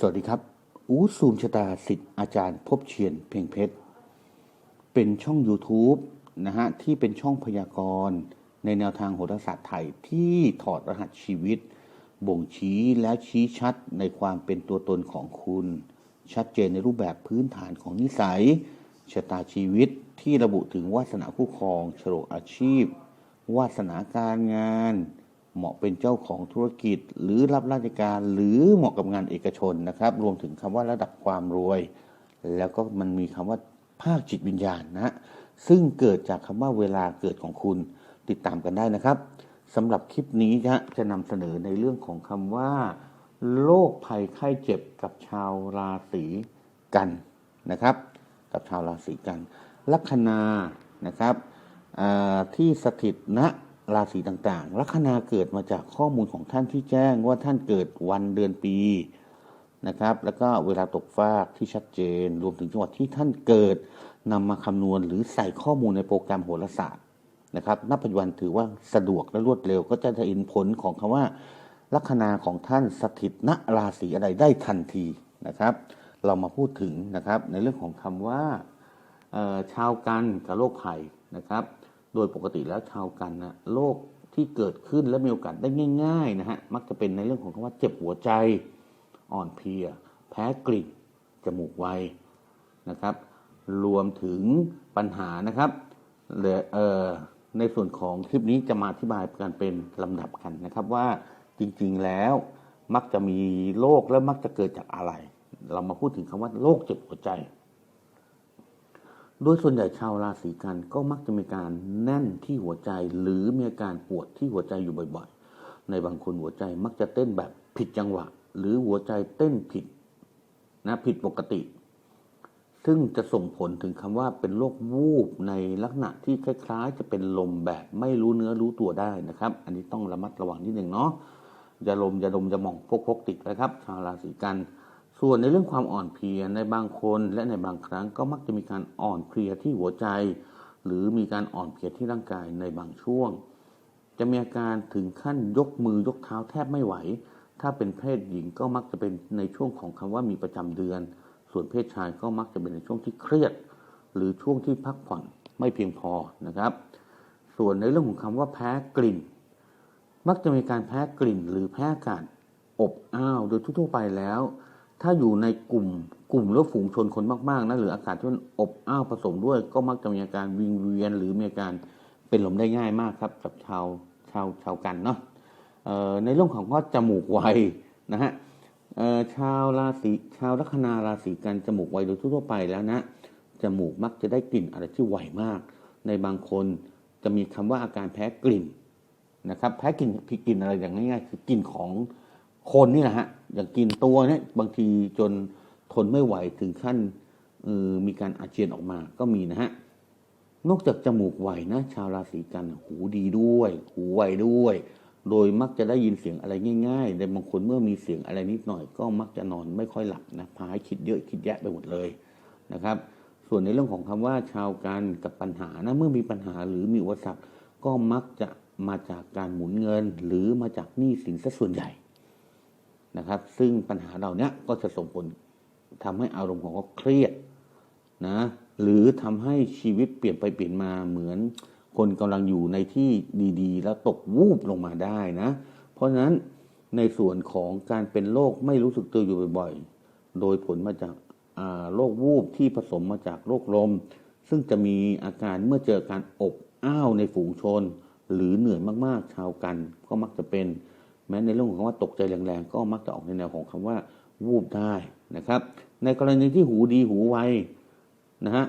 สวัสดีครับ อูซูมชะตาสิทธิ์อาจารย์พบเชียนเพ่งเพชร เป็นช่อง YouTube นะฮะ ที่เป็นช่องพยากรณ์ในแนวทางโหราศาสตร์ไทยที่ถอดรหัสชีวิต บ่งชี้และชี้ชัดในความเป็นตัวตนของคุณ ชัดเจนในรูปแบบพื้นฐานของนิสัย ชะตาชีวิตที่ระบุถึงวาสนาคู่ครองโฉลกอาชีพ วาสนาการงาน เหมาะเป็นเจ้าของธุรกิจ หรือรับราชการหรือเหมาะกับงานเอกชนนะครับ รวมถึงคำว่าระดับความรวย แล้วก็มันมีคำว่าภาคจิตวิญญาณนะฮะซึ่งเกิดจากคำว่าเวลาเกิดของคุณติดตามกันได้นะครับสำหรับคลิปนี้นะจะนำเสนอในเรื่องของคำว่าโรคภัยไข้เจ็บกับชาวราศีกันนะครับ กับชาวราศีกัน ลัคนานะครับที่สถิตณ ราศีต่างๆ ลัคนาเกิดมาจากข้อมูลของท่านที่แจ้งว่าท่านเกิดวันเดือนปีนะครับ แล้วก็เวลาตกฟากที่ชัดเจน รวมถึงจังหวัดที่ท่านเกิดนำมาคำนวณหรือใส่ข้อมูลในโปรแกรมโหราศาสตร์นะครับณปัจจุบันถือว่าสะดวกและรวดเร็ว ก็จะเห็นผลของคำว่า ลัคนาของท่านสถิตณราศีอะไรได้ทันทีนะครับ เรามาพูดถึงนะครับในเรื่องของคำว่าชาวกันกับโรคภัยนะครับ โดยปกติแล้วชาวกันนะโรคที่เกิดขึ้นและมีโอกาสได้ง่าย ๆ นะฮะมักจะเป็นในเรื่องของคำว่าเจ็บหัวใจอ่อนเพลีย แพ้กลิ่นจมูกไวนะครับ รวมถึงปัญหานะครับเหลืออ่อในส่วนของคลิปนี้จะมาอธิบายกันเป็นลำดับกันนะครับว่าจริงๆแล้วมักจะมีโรคและมักจะเกิดจากอะไร เรามาพูดถึงคำว่าโรคเจ็บหัวใจ โดยส่วนใหญ่ชาวราศีกันก็มักจะมีการแน่นที่หัวใจหรือมีอาการปวดที่หัวใจอยู่บ่อยๆ ในบางคนหัวใจมักจะเต้นแบบผิดจังหวะ หรือหัวใจเต้นผิดนะผิดปกติ ซึ่งจะส่งผลถึงคำว่าเป็นโรควูบในลักษณะที่คล้ายๆ จะเป็นลมแบบไม่รู้เนื้อรู้ตัวได้นะครับ อันนี้ต้องระมัดระวังนิดหนึ่งเนาะอย่าลมอย่าดมอย่ามองพกพกติดไว้ครับ ชาวราศีกัน ส่วนในเรื่องความอ่อนเพลียในบางคนและในบางครั้งก็มักจะมีการอ่อนเพลียที่หัวใจ หรือมีการอ่อนเพลียที่ร่างกายในบางช่วง จะมีอาการถึงขั้นยกมือยกเท้าแทบไม่ไหว ถ้าเป็นเพศหญิงก็มักจะเป็นในช่วงของคำว่ามีประจำเดือน ส่วนเพศชายก็มักจะเป็นในช่วงที่เครียด หรือช่วงที่พักผ่อนไม่เพียงพอนะครับ ส่วนในเรื่องของคำว่าแพ้กลิ่น มักจะมีการแพ้กลิ่น หรือแพ้อากาศอบอ้าวโดยทั่วไปแล้ว ถ้าอยู่ในกลุ่มกลุ่มหรือฝูงชนคนมากๆนะหรืออากาศที่มันอบอ้าวผสมด้วย ก็มักจะมีอาการวิงเวียนหรือมีอาการเป็นลมได้ง่ายมากครับกับชาวชาวชาวกันเนาะในเรื่องของว่าจมูกไวนะฮะชาวราศีชาวลัคนาราศีกันจมูกไวโดยทั่วไปแล้วนะจมูกมักจะได้กลิ่นอะไรที่ไวมาก ในบางคนจะมีคำว่าอาการแพ้กลิ่นนะครับแพ้กลิ่นกลิ่นอะไรอย่างง่ายๆคือกลิ่นของ คนนี่แหละฮะอย่างกินตัวเนี่ยบางทีจนทนไม่ไหวถึงขั้นออมีการอาเจียนออกมาก็มีนะฮะนอกจากจมูกไวนะชาวราศีกันหูดีด้วย หูไวด้วย โดยมักจะได้ยินเสียงอะไรง่ายๆแต่บางคนเมื่อมีเสียงอะไรนิดหน่อย ก็มักจะนอนไม่ค่อยหลับนะพาให้คิดเยอะคิดแยะไปหมดเลยนะครับ ส่วนในเรื่องของคำว่าชาวกันกับปัญหานะเมื่อมีปัญหาหรือมีอุปสรรคก็มักจะมาจากการหมุนเงิน หรือมาจากหนี้สินซะส่วนใหญ่ นะครับ ซึ่งปัญหาเหล่านี้ก็จะส่งผลทำให้อารมณ์ของเขาเครียดนะหรือทำให้ชีวิตเปลี่ยนไปเปลี่ยนมาเหมือน คนกำลังอยู่ในที่ดีๆ แล้วตกวูบลงมาได้นะ เพราะฉะนั้นในส่วนของการเป็นโรคไม่รู้สึกตัวอยู่บ่อยๆ โดยผลมาจากโรควูบที่ผสมมาจากโรคลม ซึ่งจะมีอาการเมื่อเจอการอบอ้าวในฝูงชน หรือเหนื่อยมากๆ ชาวกันก็มักจะเป็น แม้ในเรื่องของคำว่าตกใจแรงๆ ก็มักจะออกในแนวของคำว่าวูบได้นะครับ ในกรณีที่หูดีหูไวนะฮะ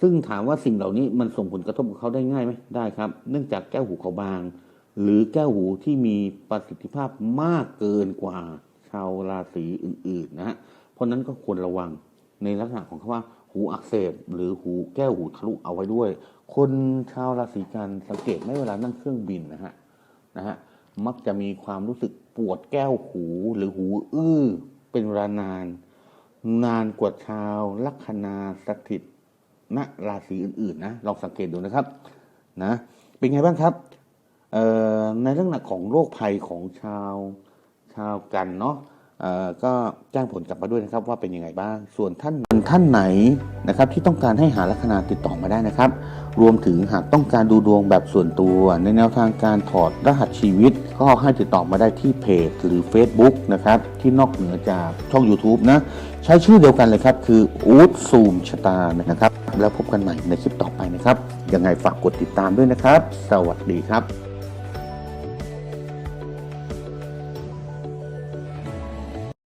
ซึ่งถามว่าสิ่งเหล่านี้มันส่งผลกระทบกับเขาได้ง่ายไหมได้ครับ เนื่องจากแก้วหูเขาบาง หรือแก้วหูที่มีประสิทธิภาพมากเกินกว่าชาวราศีอื่นๆนะฮะเพราะฉะนั้นก็ควรระวังในลักษณะของคำว่า หูอักเสบหรือหูแก้วหูทะลุเอาไว้ด้วย คนชาวราศีกันสังเกตไหมเวลานั่งเครื่องบินนะฮะนะฮะ มักจะมีความรู้สึกปวดแก้วหูหรือหูอื้อ เป็นเวลานาน นานกว่าชาวลัคนาสถิตณราศีอื่นๆนะลองสังเกตดูนะครับนะเป็นไงบ้างครับเอ่อในเรื่องของโรคภัยของชาวชาวกันเนาะ ก็แจ้งผลกลับมาด้วยนะครับว่าเป็นยังไงบ้าง ส่วนท่านท่านไหนนะครับที่ต้องการให้หาลัคนาติดต่อมาได้นะครับ รวมถึงหากต้องการดูดวงแบบส่วนตัว ในแนวทางการถอดรหัสชีวิต ก็ให้ติดต่อมาได้ที่เพจหรือ Facebook นะครับที่นอกเหนือจากช่อง YouTube นะ ใช้ชื่อเดียวกันเลยครับ คืออูดซูมชะตานะครับ แล้วพบกันใหม่ในคลิปต่อไปนะครับยังไงฝากกดติดตามด้วยนะครับ สวัสดีครับ